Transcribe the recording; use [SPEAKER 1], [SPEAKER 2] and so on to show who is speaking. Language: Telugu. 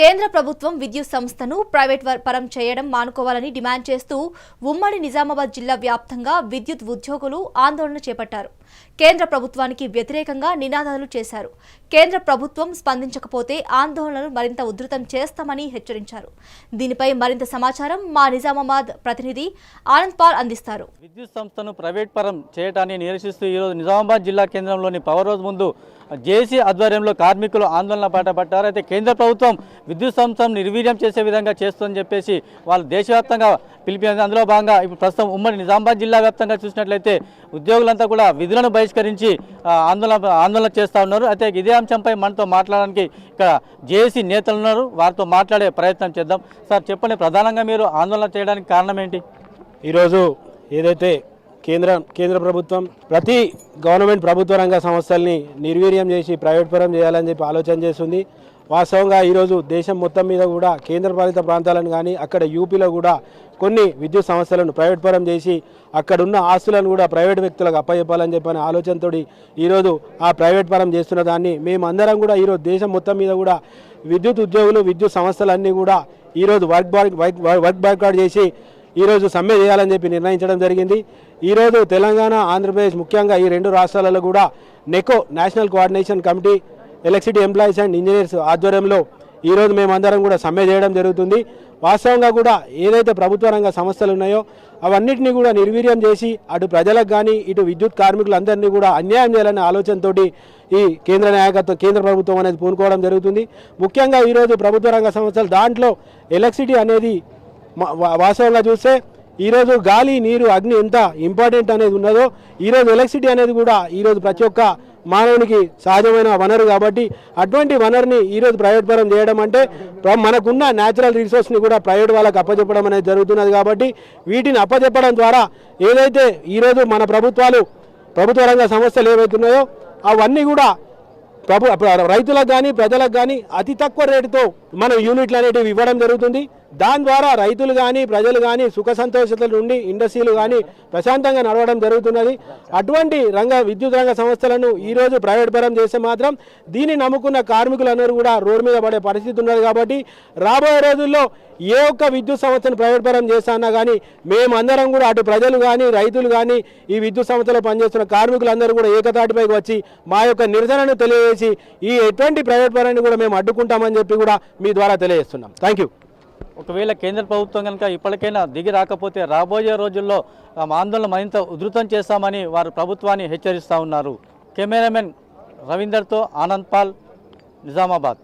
[SPEAKER 1] కేంద్ర ప్రభుత్వం విద్యుత్ సంస్థను ప్రైవేట్ పరం చేయడం మానుకోవాలని డిమాండ్ చేస్తూ ఉమ్మడి నిజామాబాద్ జిల్లా వ్యాప్తంగా విద్యుత్ ఉద్యోగులు ఆందోళన చేపట్టారు. కేంద్ర ప్రభుత్వానికి వ్యతిరేకంగా నినాదాలు చేశారు. కేంద్ర ప్రభుత్వం స్పందించకపోతే ఆందోళనలు మరింత ఉధృతం చేస్తామని హెచ్చరించారు. దీనిపై మరింత సమాచారం మా నిజామాబాద్ ప్రతినిధి ఆనంద్ పాల్ అందిస్తారు.
[SPEAKER 2] విద్యుత్ సంస్థను ప్రైవేట్ పరం చేయడాన్ని నిరసిస్తూ ఈరోజు నిజామాబాద్ జిల్లా కేంద్రంలోని పవర్ రోజు ముందు జేసీ ఆధ్వర్యంలో కార్మికులు ఆందోళన పట్టారు. అయితే కేంద్ర ప్రభుత్వం విద్యుత్ సంస్థను నిర్వీర్యం చేసే విధంగా చేస్తుందని చెప్పేసి వాళ్ళు దేశవ్యాప్తంగా పిలిపింది అందులో భాగంగా ఇప్పుడు ప్రస్తుతం ఉమ్మడి నిజామాబాద్ జిల్లా వ్యాప్తంగా చూసినట్లయితే ఉద్యోగులంతా కూడా విధులను బహిష్కరించి ఆందోళన ఆందోళన చేస్తూ ఉన్నారు. అయితే ఇదే అంశంపై మనతో మాట్లాడడానికి ఇక్కడ జేఏసీ నేతలు ఉన్నారు. వారితో మాట్లాడే ప్రయత్నం చేద్దాం. సార్ చెప్పండి ప్రధానంగా మీరు ఆందోళన చేయడానికి కారణం ఏంటి?
[SPEAKER 3] ఈరోజు ఏదైతే కేంద్ర కేంద్ర ప్రభుత్వం ప్రతి గవర్నమెంట్ ప్రభుత్వ రంగ సంస్థల్ని నిర్వీర్యం చేసి ప్రైవేట్ పరం చేయాలని చెప్పి ఆలోచన చేస్తుంది. వాస్తవంగా ఈరోజు దేశం మొత్తం మీద కూడా కేంద్ర పాలిత ప్రాంతాలను కానీ అక్కడ యూపీలో కూడా కొన్ని విద్యుత్ సంస్థలను ప్రైవేట్ పరం చేసి అక్కడున్న ఆస్తులను కూడా ప్రైవేట్ వ్యక్తులకు అప్పచెప్పాలని చెప్పని ఆలోచనతో ఈరోజు ఆ ప్రైవేట్ పరం చేస్తున్న దాన్ని మేమందరం కూడా ఈరోజు దేశం మొత్తం మీద కూడా విద్యుత్ ఉద్యోగులు విద్యుత్ సంస్థలన్నీ కూడా ఈరోజు work bar work work boycott చేసి ఈరోజు సమ్మె చేయాలని చెప్పి నిర్ణయించడం జరిగింది. ఈరోజు తెలంగాణ ఆంధ్రప్రదేశ్ ముఖ్యంగా ఈ రెండు రాష్ట్రాలలో కూడా NECO national coordination committee electricity employees and engineers ఆధ్వర్యంలో ఈరోజు మేమందరం కూడా సమ్మె చేయడం జరుగుతుంది. వాస్తవంగా కూడా ఏదైతే ప్రభుత్వ రంగ సంస్థలు ఉన్నాయో అవన్నిటిని కూడా నిర్వీర్యం చేసి అటు ప్రజలకు కానీ ఇటు విద్యుత్ కార్మికులందరినీ కూడా అన్యాయం చేయాలనే ఆలోచనతోటి ఈ కేంద్ర నాయకత్వం కేంద్ర ప్రభుత్వం అనేది పూనుకోవడం జరుగుతుంది. ముఖ్యంగా ఈరోజు ప్రభుత్వ రంగ సంస్థలు దాంట్లో ఎలక్ట్రిసిటీ అనేది వాస్తవంగా చూస్తే ఈరోజు గాలి నీరు అగ్ని ఎంత ఇంపార్టెంట్ అనేది ఉన్నదో ఈరోజు ఎలక్ట్రిసిటీ అనేది కూడా ఈరోజు ప్రతి ఒక్క మానవునికి సహజమైన వనరు కాబట్టి అటువంటి వనరుని ఈరోజు ప్రైవేట్ పరం చేయడం అంటే మనకున్న న్యాచురల్ రిసోర్స్ని కూడా ప్రైవేట్ వాళ్ళకి అప్పచెప్పడం అనేది జరుగుతున్నది కాబట్టి వీటిని అప్పచెప్పడం ద్వారా ఏదైతే ఈరోజు మన ప్రభుత్వాలు ప్రభుత్వ రంగ సంస్థలు ఏవైతున్నాయో అవన్నీ కూడా ప్రభు రైతులకు కానీ ప్రజలకు కానీ అతి తక్కువ రేటుతో మనం యూనిట్లు అనేటివి ఇవ్వడం జరుగుతుంది. దాని ద్వారా రైతులు కానీ ప్రజలు కానీ సుఖ సంతోషతల నుండి ఇండస్ట్రీలు కానీ ప్రశాంతంగా నడవడం జరుగుతున్నది. అటువంటి రంగ విద్యుత్ రంగ సంస్థలను ఈరోజు ప్రైవేట్ పరం చేస్తే మాత్రం దీన్ని నమ్ముకున్న కార్మికులందరూ కూడా రోడ్డు మీద పడే పరిస్థితి ఉన్నది కాబట్టి రాబోయే రోజుల్లో ఏ ఒక్క విద్యుత్ సంస్థను ప్రైవేట్ పరం చేస్తానా కానీ మేమందరం కూడా అటు ప్రజలు కానీ రైతులు కానీ ఈ విద్యుత్ సంస్థలో పనిచేస్తున్న కార్మికులందరూ కూడా ఏకతాటిపైకి వచ్చి మా యొక్క నిరసనను తెలియజేసి ఈ ఎటువంటి ప్రైవేట్ పరాన్ని కూడా మేము అడ్డుకుంటామని చెప్పి కూడా మీ ద్వారా తెలియజేస్తున్నాం. థ్యాంక్ యూ
[SPEAKER 2] ఒకవేళ కేంద్ర ప్రభుత్వం కనుక ఇప్పటికైనా దిగి రాకపోతే రాబోయే రోజుల్లో ఆందోళన మరింత ఉధృతం చేస్తామని వారు ప్రభుత్వాన్ని హెచ్చరిస్తూ ఉన్నారు. కెమెరామెన్ రవీందర్తో ఆనంద్ పాల్ నిజామాబాద్.